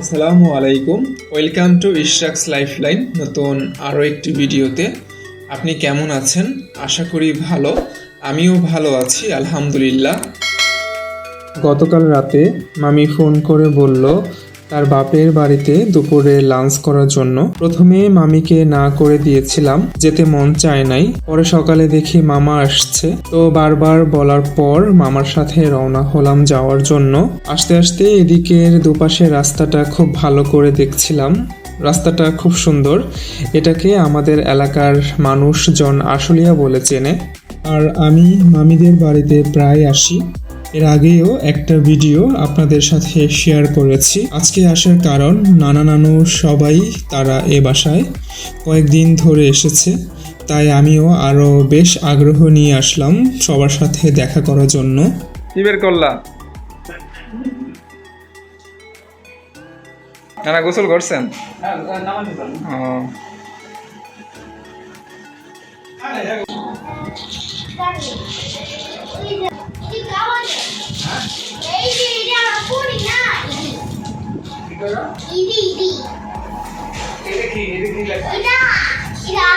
আসসালামু আলাইকুম। Welcome to Ishrak's lifeline, নতুন আরও একটি ভিডিওতে। আপনি কেমন আছেন? আশা করি ভালো। আমিও ভালো আছি, আলহামদুলিল্লাহ। গতকাল রাতে মামি ফোন করে বলল তার বাপের বাড়িতে দুপুরে লাঞ্চ করার জন্য প্রথমে মামিকে না করে দিয়েছিলাম, যেতে মন চায় নাই। পরে সকালে দেখি মামা আসছে। তো বারবার বলার পর মামার সাথে রওনা হলাম যাওয়ার জন্য। আস্তে আস্তে এদিকের দুপাশে রাস্তাটা খুব ভালো করে দেখছিলাম। রাস্তাটা খুব সুন্দর। এটাকে আমাদের এলাকার মানুষজন আশুলিয়া বলে চেনে। আর আমি মামিদের বাড়িতে প্রায় আসি। এর আগেও একটা ভিডিও আপনাদের সাথে শেয়ার করেছি। আজকে আসার কারণ নানা নানু সবাই তারা এ বাসায় কয়েকদিন ধরে এসেছে। তাই আমিও আরও বেশ আগ্রহ নিয়ে আসলাম সবার সাথে দেখা করার জন্য। কি বের করলা? নানা গোসল করছেন? ও। ఇది ఇది ఇదా ఇదా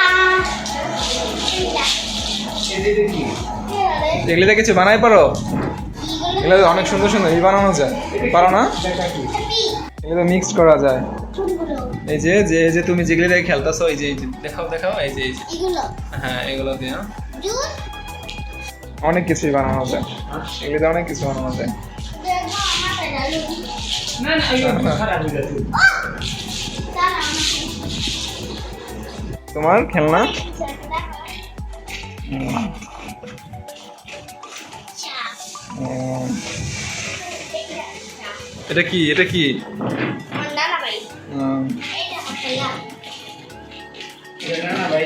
এগুলো দিয়ে কিছু বানাই পারো এগুলো তো অনেক সুন্দর সুন্দর এই বানানো যায় পারো না এগুলো মিক্স করা যায় এই যে যে এই যে তুমি যেগুলো দিয়ে খেলতেছো এই যে এই যে দেখাও দেখাও এই যে এই যে এগুলো হ্যাঁ এগুলো দিয়ে জুস অনেক কিছুই বানানো যায় এগুলো দিয়ে অনেক কিছু বানানো যায় তোমার খেলনা? এটা কি? এটা কি? ভাই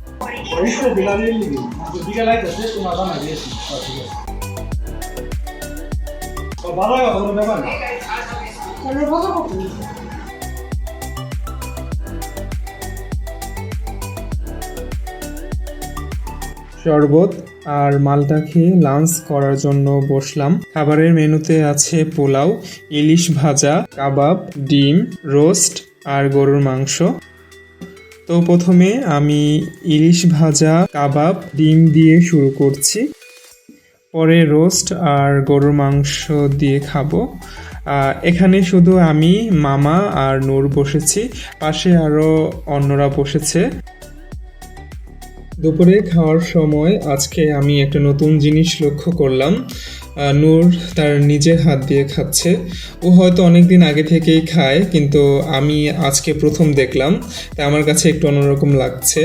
শরবত আর মালটা খেয়ে লাঞ্চ করার জন্য বসলাম। খাবারের মেনুতে আছে পোলাও ইলিশ ভাজা কাবাব ডিম রোস্ট আর গরুর মাংস। তো প্রথমে আমি ইলিশ ভাজা, কাবাব, ডিম দিয়ে শুরু করছি। পরে রোস্ট আর গরুর মাংস দিয়ে খাব। এখানে শুধু আমি, মামা আর নূর বসেছি। পাশে আরও অন্যরা বসেছে। দুপুরে খাওয়ার সময় আজকে আমি একটা নতুন জিনিস লক্ষ্য করলাম। নূর তার নিজের হাত দিয়ে খাচ্ছে। ও হয়তো অনেক দিন আগে থেকেই খায়, কিন্তু আমি আজকে প্রথম দেখলাম, তাই আমার কাছে একটু অন্যরকম লাগছে।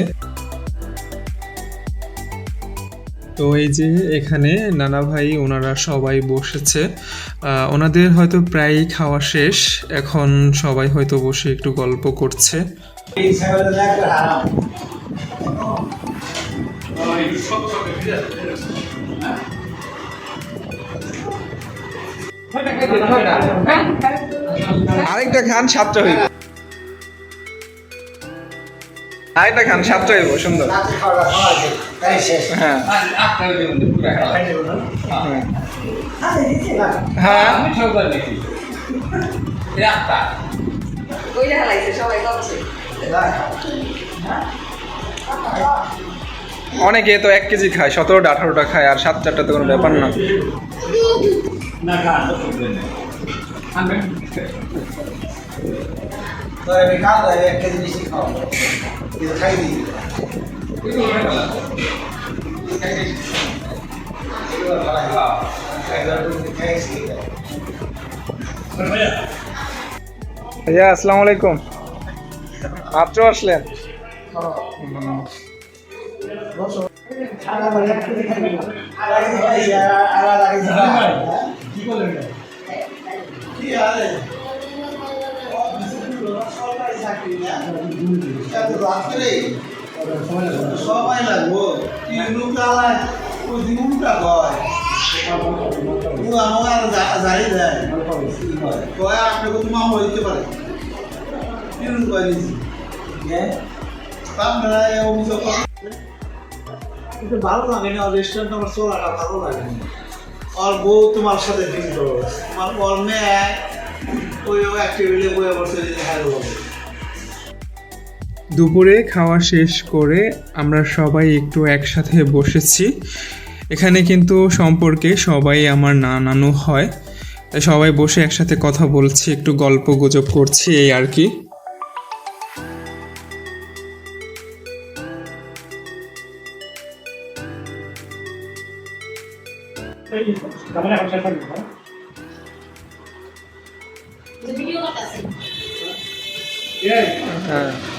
তো এই যে এখানে নানা ভাই, ওনারা সবাই বসেছে। ওনাদের হয়তো প্রায়ই খাওয়া শেষ, এখন সবাই হয়তো বসে একটু গল্প করছে। আরেকটা খান, সাতটা হইব। আরেকটা খান, সাতটা হইব, সুন্দর। হ্যাঁ। হ্যাঁ। অনেকে তো এক কেজি খায়, সতেরোটা, আঠারোটা খায়, আর সাত চারটা তো কোনো ব্যাপার না। না খা তো করবেন না আমি তো আমি খাওয়া যায় এক কেজি বেশি খাওয়া কিন্তু খাই দিই। ভাইয়া। আসসালামু আলাইকুম। মাত্র আসলেন? আলাদা রাত্রে সময় লাগবো কি লুকালা ওই দিনটা কয় ও আমার জানি দেয় কয় আপনাকে তোমার হইতে পারে কি লুকাই দিছি আপনারা অভিযোগ কিন্তু ভালো লাগে না রেস্টুরেন্ট আমার চলাটা ভালো লাগে না। আর বউ তোমার সাথে ডিল আমার ওর মেয়ে ওই বয়ে বসে হ্যালো বলে দুপুরে খাওয়া শেষ করে আমরা সবাই একটু একসাথে বসেছি। এখানে কিন্তু সম্পর্কে সবাই আমার নানানো হয়। তাই সবাই বসে একসাথে কথা বলছি একটু গল্প গুজব করছি এই আর কি। হ্যাঁ।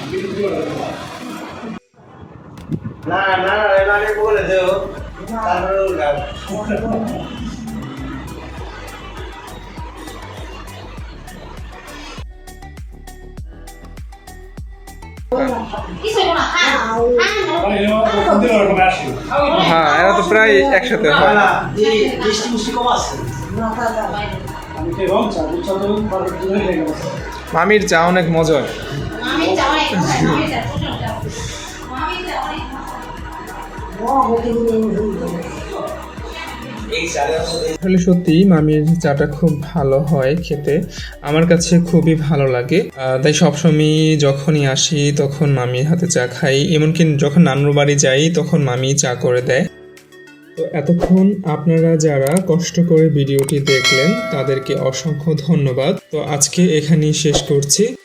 না না এবারে বলে দেও। তারপরে হ্যাঁ হ্যাঁ এরা তো প্রায় একসাথে হয়। মামির চা অনেক মজার। আসলে সত্যি মামির চাটা খুব ভালো হয় খেতে। আমার কাছে খুবই ভালো লাগে। আহ, তাই সবসময় যখনই আসি তখন মামির হাতে চা খাই। এমনকি যখন নানুর বাড়ি যাই তখন মামি চা করে দেয়। তো এতক্ষণ আপনারা যারা কষ্ট করে ভিডিওটি দেখলেন তাদেরকে অসংখ্য ধন্যবাদ। তো আজকে এখানেই শেষ করছি।